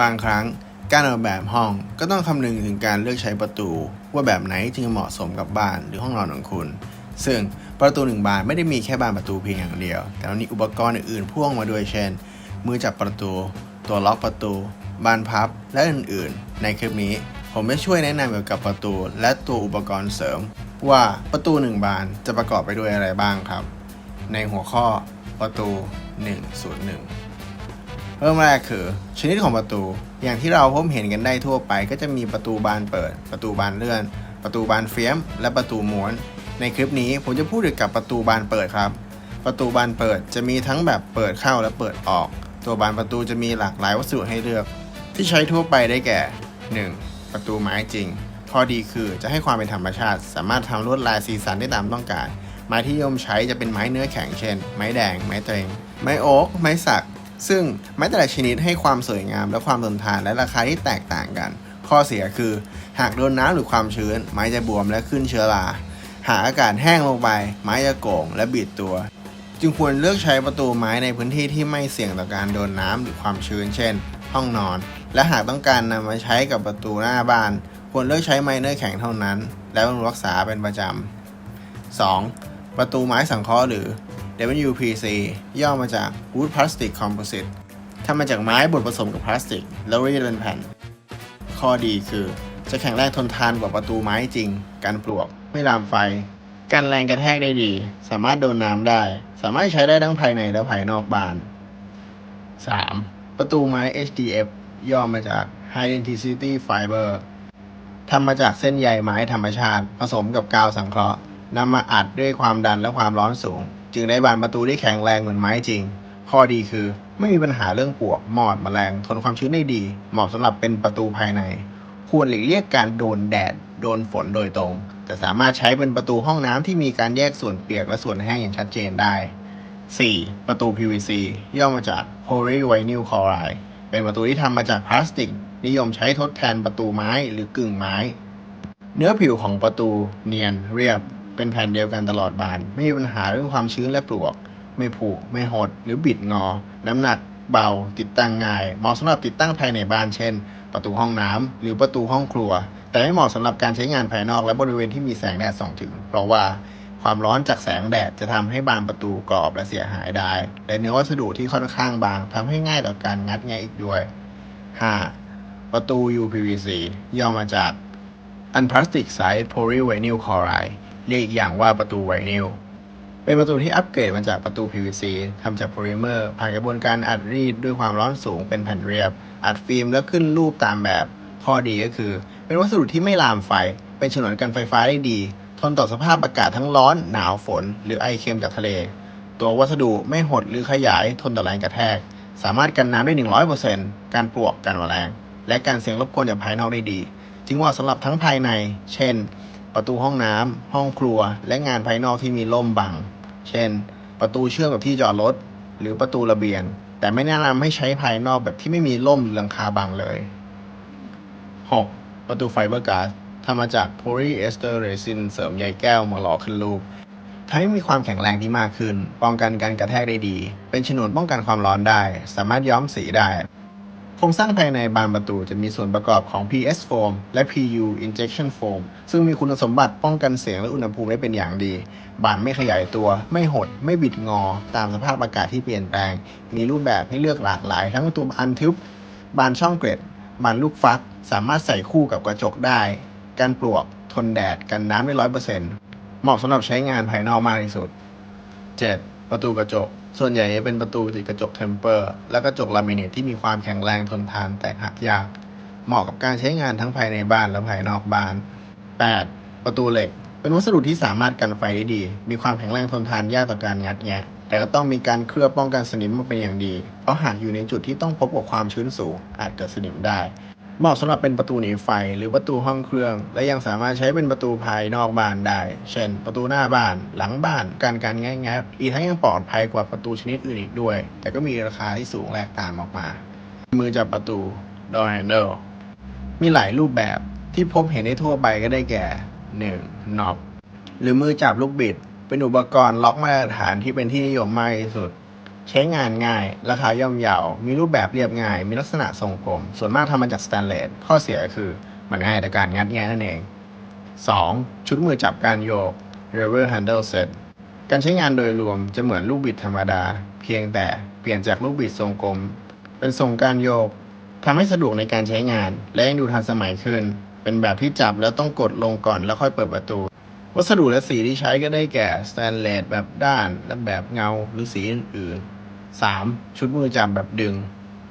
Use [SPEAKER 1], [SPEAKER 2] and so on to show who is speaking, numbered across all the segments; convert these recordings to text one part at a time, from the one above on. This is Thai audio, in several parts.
[SPEAKER 1] บางครั้งการออกแบบห้องก็ต้องคำนึงถึงการเลือกใช้ประตู ว่าแบบไหนจึงเหมาะสมกับบ้านหรือห้องนอนของคุณ ซึ่งประตูหนึ่งบานไม่ได้มีแค่บานประตูเพียงอย่างเดียว แต่มันมีอุปกรณ์อื่นๆพ่วงมาด้วยเช่น มือจับประตู ตัวล็อกประตู บานพับ และอื่นๆ ในคลิปนี้ ผมจะช่วยแนะนำเกี่ยวกับประตู และตัวอุปกรณ์เสริม ว่าประตูหนึ่งบานจะประกอบไปด้วยอะไรบ้างครับ ในหัวข้อประตู 101 เริ่มแรกคือ ชนิดของประตู อย่างที่เราพบเห็นกันได้ทั่วไป ก็จะมีประตูบานเปิด ประตูบานเลื่อน ประตูบานเฟียม และประตูม้วน ในคลิปนี้ผมจะพูดเกี่ยวกับประตูบานเปิดครับ ประตูบานเปิดจะมีทั้งแบบเปิดเข้าและเปิดออก ตัวบานประตูจะมีหลากหลายวัสดุให้เลือก ที่ใช้ทั่วไปได้แก่ 1. ประตูไม้จริง ข้อดีคือจะให้ความเป็นธรรมชาติ สามารถทำลวดลายสีสันได้ตามต้องการ ไม้ที่นิยมใช้จะเป็นไม้เนื้อแข็งเช่น ไม้แดง ไม้เตงไม้โอ๊กไม้สัก ซึ่งไม้แต่ละชนิดให้ความสวยงามและความทนทานและราคาที่แตกต่างกัน ข้อเสียคือ หากโดนน้ำหรือความชื้น ไม้จะบวมและขึ้นเชื้อรา หากอากาศแห้งลงไป ไม้จะโก่งและบิดตัว จึงควรเลือกใช้ประตูไม้ในพื้นที่ที่ไม่เสี่ยงต่อการโดนน้ำหรือความชื้น เช่น ห้องนอน และหากต้องการนำมาใช้กับประตูหน้าบ้าน ควรเลือกใช้ไม้เนื้อแข็งเท่านั้น และบำรุงรักษาเป็นประจำ 2. ประตูไม้สังเคราะห์หรือ WPC ย่อมาจาก Wood Plastic Composite ทำมาจากไม้บดผสมกับพลาสติก แล้วรีดเป็นแผ่น ข้อดีคือจะแข็งแรงทนทานกว่าประตูไม้จริง กันปลวก ไม่ลามไฟ กันแรงกระแทกได้ดี สามารถโดนน้ำได้ สามารถใช้ได้ทั้งภายในและภายนอกบ้าน 3. ประตูไม้ HDF ย่อมาจาก High Density Fiber ทำมาจากเส้นใยไม้ธรรมชาติ ผสมกับกาวสังเคราะห์นำมาอัดด้วยความดันและความร้อนสูง จึงได้บานประตูที่แข็งแรงเหมือนไม้จริง ข้อดีคือไม่มีปัญหาเรื่องปวกมอดแมลงทนความชื้นได้ดี เหมาะสำหรับเป็นประตูภายใน ควรหลีกเลี่ยงการโดนแดด โดนฝนโดยตรง แต่สามารถใช้เป็นประตูห้องน้ำที่มีการแยกส่วนเปียกและส่วนแห้งอย่างชัดเจนได้ 4. ประตู PVC ย่อมาจาก Polyvinyl Chloride เป็นประตูที่ทำมาจากพลาสติก นิยมใช้ทดแทนประตูไม้หรือกึ่งไม้ เนื้อผิวของประตูเนียนเรียบ เป็นแผ่นเดียวกันตลอดบาน ไม่มีปัญหาเรื่องความชื้นและปลวก ไม่ผุไม่หด หรือบิดงอ น้ำหนักเบา ติดตั้งง่าย เหมาะสำหรับติดตั้งภายในบ้านเช่น ประตูห้องน้ำหรือประตูห้องครัว แต่ไม่เหมาะสำหรับการใช้งานภายนอกและบริเวณที่มีแสงแดดส่องถึง เพราะว่าความร้อนจากแสงแดดจะทำให้บานประตูกรอบและเสียหายได้ และเนื้อวัสดุที่ค่อนข้างบางทำให้ง่ายต่อการงัดแงะอีกด้วย 5. ประตู UPVC ย่อมาจาก Unplastic Side Polyvinyl Chloride เรียกอีกอย่างว่าประตูไวนิลเป็นประตูที่อัปเกรดมาจากประตู PVC ทำจากโพลิเมอร์ผ่านกระบวนการอัดรีดด้วยความร้อนสูงเป็นแผ่นเรียบ อัดฟิล์มแล้วขึ้นรูปตามแบบ ข้อดีก็คือ เป็นวัสดุที่ไม่ลามไฟ เป็นฉนวนกันไฟฟ้าได้ดี ทนต่อสภาพอากาศทั้งร้อน หนาวฝน หรือไอเค็มจากทะเล ตัววัสดุไม่หดหรือขยายทนต่อแรงกระแทก สามารถกันน้ำได้ 100%การปลวกกันแมลงและการเสียงรบกวนจากภายนอกได้ดี จึงเหมาะสำหรับทั้งภายใน เช่น ประตูห้องน้ำ ห้องครัว และงานภายนอกที่มีร่มบัง เช่น ประตูเชื่อมกับที่จอดรถ หรือประตูระเบียง แต่ไม่แนะนำให้ใช้ภายนอกแบบที่ไม่มีร่มหรือหลังคาบังเลย 6. ประตูไฟเบอร์ก๊าซทำมาจากโพลีเอสเตอร์เรซินเสริมใยแก้วมาหล่อขึ้นรูปทำให้มีความแข็งแรงที่มากขึ้น ป้องกันการกระแทกได้ดี เป็นฉนวนป้องกันความร้อนได้ สามารถย้อมสีได้ โครงสร้างภายในบานประตูจะมีส่วนประกอบของ PS foam และ PU injection foam ซึ่งมีคุณสมบัติป้องกันเสียงและอุณหภูมิได้เป็นอย่างดี บานไม่ขยายตัว ไม่หด ไม่บิดงอ ตามสภาพอากาศที่เปลี่ยนแปลง มีรูปแบบให้เลือกหลากหลาย ทั้งตัวบานทึบบานช่องเกล็ด บานลูกฟัก สามารถใส่คู่กับกระจกได้ กันปลวก ทนแดด กันน้ำได้ร้อยเปอร์เซ็นต์เหมาะสำหรับใช้งานภายนอกมากที่สุด 7. ประตูกระจก ส่วนใหญ่จะเป็นประตูติดกระจกเทมเปอร์ และกระจกลามิเนตที่มีความแข็งแรงทนทานแตกหักยาก เหมาะกับการใช้งานทั้งภายในบ้านและภายนอกบ้าน 8. ประตูเหล็ก เป็นวัสดุที่สามารถกันไฟได้ดี มีความแข็งแรงทนทานยากต่อการงัดแงะแต่ก็ต้องมีการเคลือบป้องกันสนิมมาเป็นอย่างดี เพราะหากอยู่ในจุดที่ต้องพบกับความชื้นสูงอาจเกิดสนิมได้ เหมาะสำหรับเป็นประตูหนีไฟหรือประตูห้องเครื่อง และยังสามารถใช้เป็นประตูภายนอกบ้านได้ เช่น ประตูหน้าบ้าน หลังบ้าน การการง่ายๆอีกทั้งยังปลอดภัยกว่าประตูชนิดอื่นอีกด้วย แต่ก็มีราคาที่สูงแลกต่างออกมา มือจับประตู door handle มีหลายรูปแบบที่พบเห็นได้ทั่วไปก็ได้แก่ 1. knob หรือมือจับลูกบิด เป็นอุปกรณ์ล็อกมาตรฐานที่เป็นที่นิยมมากที่สุด ใช้งานง่าย ราคาย่อมเยามีรูปแบบเรียบง่าย มีลักษณะทรงกลม ส่วนมากทำมาจากสแตนเลส ข้อเสียคือมันง่ายต่อการงัดแงะนั่นเอง 2. ชุดมือจับการโยก Lever Handle Set การใช้งานโดยรวมจะเหมือนลูกบิดธรรมดา เพียงแต่เปลี่ยนจากลูกบิดทรงกลม เป็นทรงการโยกทำให้สะดวกในการใช้งาน และยังดูทันสมัยขึ้น เป็นแบบที่จับแล้วต้องกดลงก่อนแล้วค่อยเปิดประตู วัสดุและสีที่ใช้ก็ได้แก่สแตนเลสแบบด้านและแบบเงาหรือสีอื่นๆ 3. ชุดมือจับแบบดึง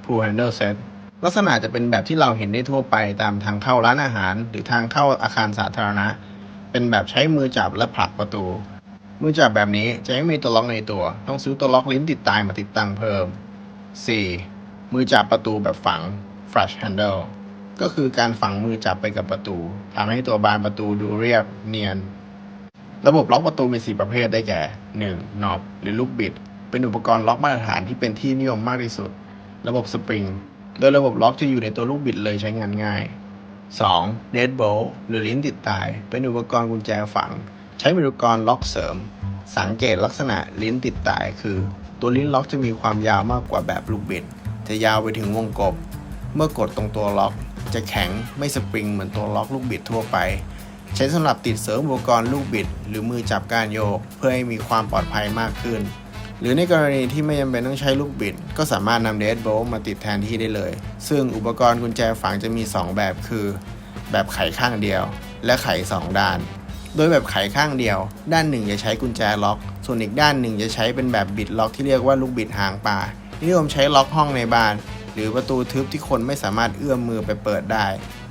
[SPEAKER 1] Pull Handle Set ลักษณะจะเป็นแบบที่เราเห็นได้ทั่วไปตามทางเข้าร้านอาหาร หรือทางเข้าอาคารสาธารณะ เป็นแบบใช้มือจับและผลักประตู มือจับแบบนี้จะไม่มีตัวล็อกในตัว ต้องซื้อตัวล็อกลิ้นติดตายมาติดตั้งเพิ่ม 4. มือจับประตูแบบฝัง Flash Handle ก็คือการฝังมือจับไปกับประตูทำให้ตัวบานประตูดูเรียบเนียน ระบบล็อกประตูมี 4 ประเภทได้แก่ 1. นอบหรือลูกบิด เป็นอุปกรณ์ล็อกมาตรฐานที่เป็นที่นิยมมากที่สุด ระบบสปริง โดยระบบล็อกจะอยู่ในตัวลูกบิดเลยใช้งานง่าย 2. Dead Bolt หรือลิ้นติดตาย เป็นอุปกรณ์กุญแจฝัง ใช้เป็นอุปกรณ์ล็อกเสริม สังเกตลักษณะลิ้นติดตาย คือ ตัวลิ้นล็อกจะมีความยาวมากกว่าแบบลูกบิด จะยาวไปถึงวงกบ เมื่อกดตรงตัวล็อก จะแข็งไม่สปริงเหมือนตัวล็อกลูกบิดทั่วไป ใช้สำหรับติดเสริมอุปกรณ์ลูกบิด หรือมือจับการโยก เพื่อให้มีความปลอดภัยมากขึ้น หรือในกรณีที่ไม่จำเป็นต้องใช้ลูกบิด ก็สามารถนำเดดโบลมาติดแทนที่ได้เลย ซึ่งอุปกรณ์กุญแจฝังจะมี 2 แบบคือ แบบไขข้างเดียว และไข 2 ด้าน โดยแบบไขข้างเดียว ด้านหนึ่งจะใช้กุญแจล็อก ส่วนอีกด้านหนึ่งจะใช้เป็นแบบบิดล็อกที่เรียกว่าลูกบิดหางปลานิยมใช้ล็อกห้องในบ้าน หรือประตูทึบที่คนไม่สามารถเอื้อมมือไปเปิดได้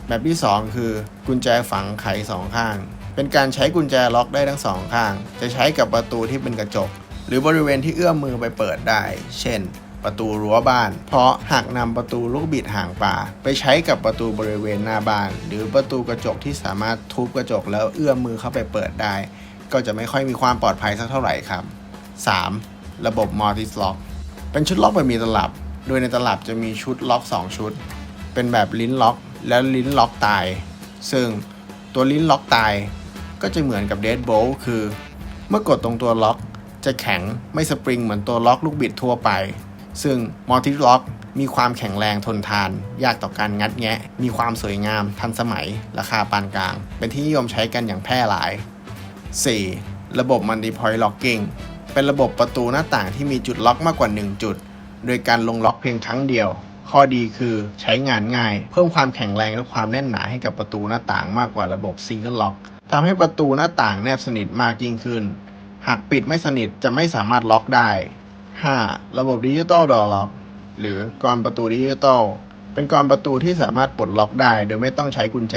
[SPEAKER 1] แบบที่ 2 คือ กุญแจฝังไขสองข้าง เป็นการใช้กุญแจล็อกได้ทั้งสองข้าง จะใช้กับประตูที่เป็นกระจก หรือบริเวณที่เอื้อมมือไปเปิดได้ เช่น ประตูรั้วบ้าน เพราะหากนำประตูลูกบิดห่างป่าไปใช้กับประตูบริเวณหน้าบ้าน หรือประตูกระจกที่สามารถทุบกระจกแล้วเอื้อมมือเข้าไปเปิดได้ ก็จะไม่ค่อยมีความปลอดภัยสักเท่าไหร่ครับ 3. ระบบ Mortis Lock เป็นชุดล็อกแบบมีตลับ โดยในตลับจะมีชุดล็อก 2 ชุด เป็นแบบลิ้นล็อกและลิ้นล็อกตาย ซึ่งตัวลิ้นล็อกตาย ก็จะเหมือนกับเดดโบลคือ เมื่อกดตรงตัวล็อก จะแข็งไม่สปริงเหมือนตัวล็อกลูกบิดทั่วไป ซึ่งมอ l ติล็อกมีความแข็งแรงทนทาน ยากต่อการงัดแงะ มีความสวยงาม ทันสมัย ราคาปานกลาง เป็นที่นิยมใช้กันอย่างแพร่หลาย 4. ระบบ Multi Point Locking เป็นระบบประตูหน้าต่างที่มีจุดล็อกมากกว่า 1 จุด โดยการลงล็อกเพียงครั้งเดียว ข้อดีคือใช้งานง่าย เพิ่มความแข็งแรงและความแน่นหนาให้กับประตูหน้าต่างมากกว่าระบบ Single Lock ทำให้ประตูหน้าต่างแนบสนิทมากยิ่งขึ้น หากปิดไม่สนิทจะไม่สามารถล็อกได้ 5. ระบบดิจิตอลดอล็อก หรือกรอนประตูดิจิตอลเป็นกรอนประตูที่สามารถปลดล็อกได้ โดยไม่ต้องใช้กุญแจ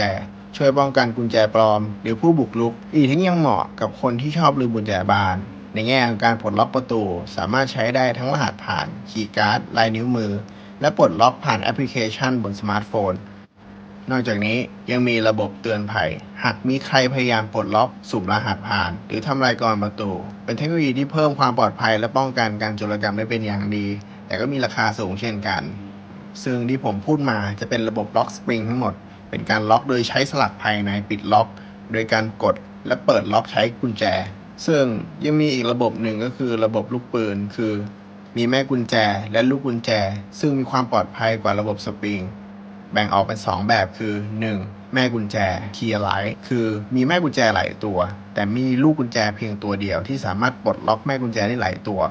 [SPEAKER 1] ช่วยป้องกันกุญแจปลอม หรือผู้บุกรุก อีกทั้งยังเหมาะกับคนที่ชอบลืมกุญแจบาน ในแง่ของการปลดล็อกประตู สามารถใช้ได้ทั้งรหัสผ่านคีย์การ์ดลายนิ้วมือ และปลดล็อกผ่านแอปพลิเคชันบนสมาร์ทโฟน นอกจากนี้ยังมีระบบเตือนภัย หากมีใครพยายามปลดล็อกสุ่มรหัสผ่าน หรือทำลายกรอนประตู เป็นเทคโนโลยีที่เพิ่มความปลอดภัยและป้องกันการโจรกรรมได้เป็นอย่างดี แต่ก็มีราคาสูงเช่นกัน ซึ่งที่ผมพูดมาจะเป็นระบบล็อกสปริงทั้งหมด เป็นการล็อกโดยใช้สลักภายในปิดล็อก โดยการกดและเปิดล็อกใช้กุญแจ ซึ่งยังมีอีกระบบหนึ่งก็คือระบบลูกปืน คือ มีแม่กุญแจและลูกกุญแจ ซึ่งมีความปลอดภัยกว่าระบบสปริง แบ่งออกเป็น 2 แบบคือ 1. แม่กุญแจ Key Light คือมีแม่กุญแจหลายตัว แต่มีลูกกุญแจเพียงตัวเดียวที่สามารถปลดล็อกแม่กุญแจได้หลายตัว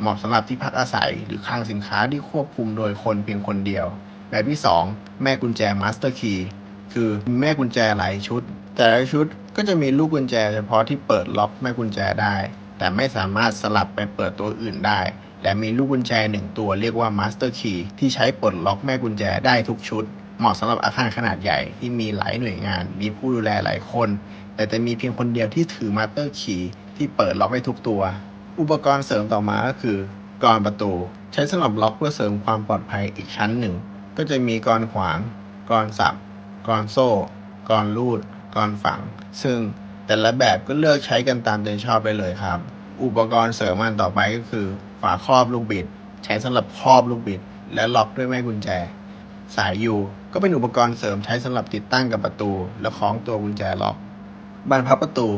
[SPEAKER 1] เหมาะสำหรับที่พักอาศัยหรือคลังสินค้าที่ควบคุมโดยคนเพียงคนเดียว แบบที่ 2 แม่กุญแจ Master Key คือมีแม่กุญแจหลายชุด แต่ละชุดก็จะมีลูกกุญแจเฉพาะที่เปิดล็อกแม่กุญแจได้ แต่ไม่สามารถสลับไปเปิดตัวอื่นได้และมีลูกกุญแจหนึ่งตัวเรียกว่า Master Key ที่ใช้ปลดล็อกแม่กุญแจได้ทุกชุด เหมาะสำหรับอาคารขนาดใหญ่ที่มีหลายหน่วยงาน มีผู้ดูแลหลายคน แต่จะมีเพียงคนเดียวที่ถือ Master Key ที่เปิดล็อกได้ทุกตัว อุปกรณ์เสริมต่อมาก็คือกรอนประตู ใช้สำหรับล็อกเพื่อเสริมความปลอดภัยอีกชั้นหนึ่ง ก็จะมีกรอนขวางกรอนสับกรอนโซ่กรอนลูดกรอนฝัง ซึ่งแต่ละแบบก็เลือกใช้กันตามใจชอบได้เลยครับ อุปกรณ์เสริมอันต่อไปก็คือ ฝาครอบลูกบิด ใช้สำหรับครอบลูกบิด และล็อกด้วยแม่กุญแจ สายยูก็เป็นอุปกรณ์เสริมใช้สำหรับติดตั้งกับประตู และคล้องตัวกุญแจล็อก บานพับประตู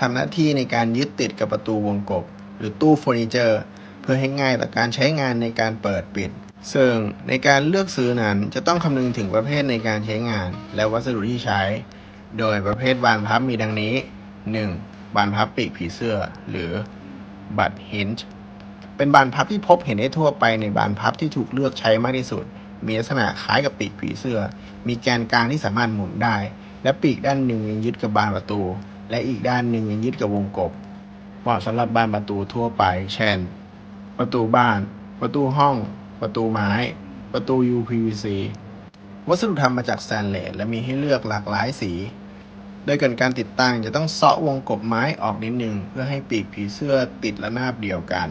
[SPEAKER 1] ทำหน้าที่ในการยึดติดกับประตูวงกบ หรือตู้เฟอร์นิเจอร์ เพื่อให้ง่ายต่อการใช้งานในการเปิดปิดซึ่งในการเลือกซื้อนั้นจะต้องคำนึงถึงประเภทในการใช้งาน และวัสดุที่ใช้ โดยประเภทบานพับมีดังนี้ 1. บานพับปีกผีเสื้อ หรือบัตฮินจ์เป็นบานพับที่พบเห็นได้ทั่วไปในบานพับที่ถูกเลือกใช้มากที่สุด มีลักษณะคล้ายกับปีกผีเสื้อ มีแกนกลางที่สามารถหมุนได้ และปีกด้านหนึ่งยังยึดกับบานประตู และอีกด้านหนึ่งยังยึดกับวงกบเหมาะสำหรับบานประตูทั่วไป เช่น ประตูบ้าน ประตูห้อง ประตูไม้ ประตู UPVC วัสดุทำมาจากแตนเลสและมีให้เลือกหลากหลายสี โดยก่อนการติดตั้งจะต้องเซาะวงกบไม้ออกนิดหนึ่งเพื่อให้ปีกผีเสื้อติดระนาบเดียวกัน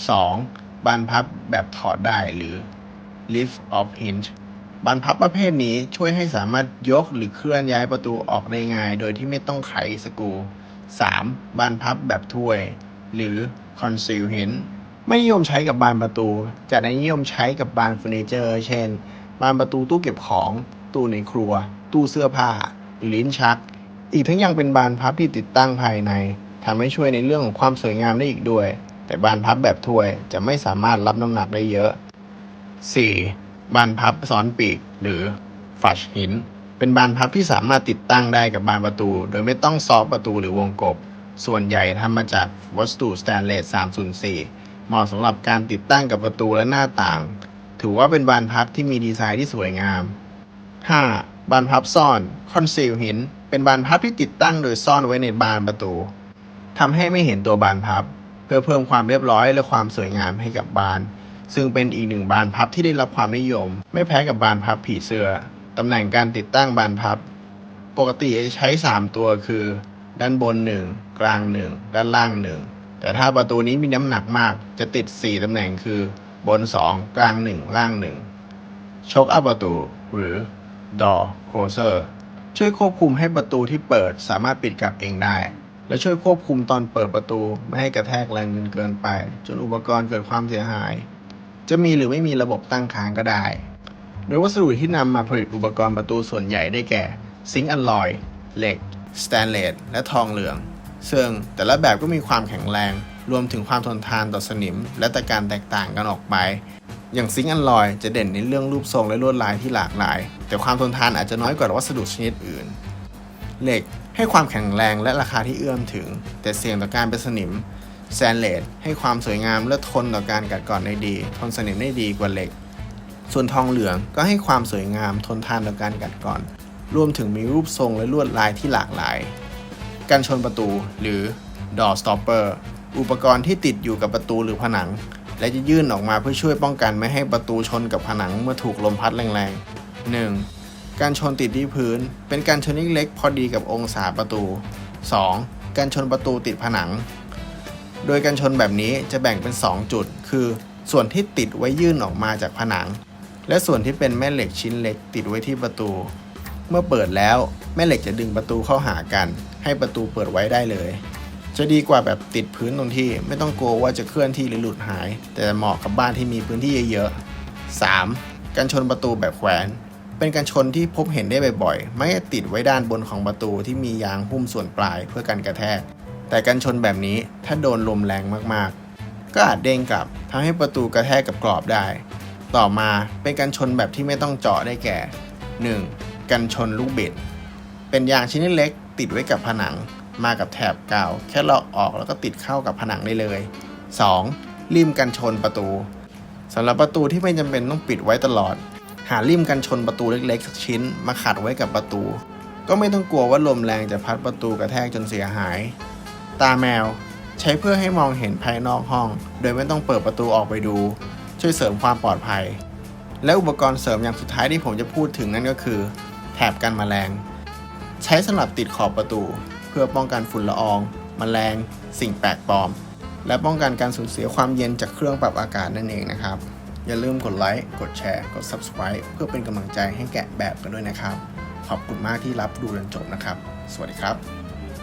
[SPEAKER 1] 2. บานพับแบบถอดได้หรือ lift off hinge บานพับประเภทนี้ช่วยให้สามารถยกหรือเคลื่อนย้ายประตูออกได้ง่าย โดยที่ไม่ต้องไขสกรู 3. บานพับแบบถ้วย หรือ conceal hinge ไม่นิยมใช้กับบานประตู จะนิยมใช้กับบานเฟอร์นิเจอร์ เช่น บานประตูตู้เก็บของ ตู้ในครัว ตู้เสื้อผ้า หรือลิ้นชัก อีกทั้งยังเป็นบานพับที่ติดตั้งภายในทำให้ช่วยในเรื่องของความสวยงามได้อีกด้วย แต่บานพับแบบถ้วยจะไม่สามารถรับน้ำหนักได้เยอะ 4. บานพับซ้อนปีก หรือฟัชหิน เป็นบานพับที่สามารถติดตั้งได้กับบานประตู โดยไม่ต้องซอฟประตูหรือวงกบ ส่วนใหญ่ทำมาจากวัสดุสแตนเลส 304 เหมาะสำหรับการติดตั้งกับประตูและหน้าต่าง ถือว่าเป็นบานพับที่มีดีไซน์ที่สวยงาม 5. บานพับซ่อน conceal หิน เป็นบานพับที่ติดตั้งโดยซ่อนไว้ในบานประตูทำให้ไม่เห็นตัวบานพับ เพื่อเพิ่มความเรียบร้อยและความสวยงามให้กับบาน ซึ่งเป็นอีกหนึ่งบานพับที่ได้รับความนิยม ไม่แพ้กับบานพับผีเสื้อตำแหน่งการติดตั้งบานพับ ปกติใช้ 3 ตัวคือ ด้านบน 1 กลาง 1 ด้านล่าง 1 แต่ถ้าประตูนี้มีน้ำหนักมากจะติด 4 ตำแหน่งคือบน 2 กลาง 1 ล่าง 1 ชกอัพประตู หรือ door closer ช่วยควบคุมให้ประตูที่เปิดสามารถปิดกลับเองได้ และช่วยควบคุมตอนเปิดประตูไม่ให้กระแทกแรงจนเกินไป จนอุปกรณ์เกิดความเสียหาย จะมีหรือไม่มีระบบตั้งค้างก็ได้ โดยวัสดุที่นำมาผลิตอุปกรณ์ประตูส่วนใหญ่ได้แก่ ซิงค์อลลอย เหล็ก สแตนเลส และทองเหลือง ซึ่งแต่ละแบบก็มีความแข็งแรง รวมถึงความทนทานต่อสนิม และตะการแตกต่างกันออกไป อย่างซิงค์อลลอยจะเด่นในเรื่องรูปทรงและลวดลายที่หลากหลาย แต่ความทนทานอาจจะน้อยกว่าวัสดุชนิดอื่น เหล็กให้ความแข็งแรงและราคาที่เอื้อมถึง แต่เสี่ยงต่อการเป็นสนิม แซนเลสให้ความสวยงามและทนต่อการกัดกร่อนได้ดี ทนสนิมได้ดีกว่าเหล็ก ส่วนทองเหลืองก็ให้ความสวยงามทนทานต่อการกัดกร่อน รวมถึงมีรูปทรงและลวดลายที่หลากหลาย กันชนประตูหรือ door stopper อุปกรณ์ที่ติดอยู่กับประตูหรือผนัง และจะยื่นออกมาเพื่อช่วยป้องกันไม่ให้ประตูชนกับผนังเมื่อถูกลมพัดแรงๆ 1. การชนติดที่พื้น เป็นการชนเล็กพอดีกับองศาประตู 2. การชนประตูติดผนัง โดยการชนแบบนี้จะแบ่งเป็น 2 จุด คือ ส่วนที่ติดไว้ยื่นออกมาจากผนัง และส่วนที่เป็นแม่เหล็กชิ้นเล็กติดไว้ที่ประตู เมื่อเปิดแล้วแม่เหล็กจะดึงประตูเข้าหากัน ให้ประตูเปิดไว้ได้เลย จะดีกว่าแบบติดพื้นตรงที่ไม่ต้องกลัวว่าจะเคลื่อนที่หรือหลุดหาย แต่เหมาะกับบ้านที่มีพื้นที่เยอะๆ 3. การชนประตูแบบแขวนเป็นการชนที่พบเห็นได้บ่อยๆ ไม่ติดไว้ด้านบนของประตูที่มียางหุ้มส่วนปลายเพื่อกันกระแทก แต่การชนแบบนี้ถ้าโดนลมแรงมากๆ ก็อาจเด้งกลับทำให้ประตูกระแทกกับกรอบได้ ต่อมาเป็นการชนแบบที่ไม่ต้องเจาะได้แก่ 1. กันชนลูกบิด เป็นยางชิ้นเล็กติดไว้กับผนัง มากับแถบกาวแค่ลอกออกแล้วก็ติดเข้ากับผนังได้เลย 2. ริมกันชนประตูสำหรับประตูที่ไม่จำเป็นต้องปิดไว้ตลอด หาริมกันชนประตูเล็กๆ สักชิ้นมาขัดไว้กับประตู ก็ไม่ต้องกลัวว่าลมแรงจะพัดประตูกระแทกจนเสียหาย ตาแมว ใช้เพื่อให้มองเห็นภายนอกห้อง โดยไม่ต้องเปิดประตูออกไปดู ช่วยเสริมความปลอดภัย และอุปกรณ์เสริมอย่างสุดท้ายที่ผมจะพูดถึงนั่นก็คือ แถบกันแมลง ใช้สำหรับติดขอบประตู เพื่อป้องกันฝุ่นละอองแมลง สิ่งแปลกปลอม และป้องกันการสูญเสียความเย็นจากเครื่องปรับอากาศนั่นเองนะครับ อย่าลืมกดไลค์กดแชร์กด Subscribe เพื่อเป็นกำลังใจให้แกะแบบกันด้วยนะครับ ขอบคุณมากที่รับดูจนจบนะครับ สวัสดีครับ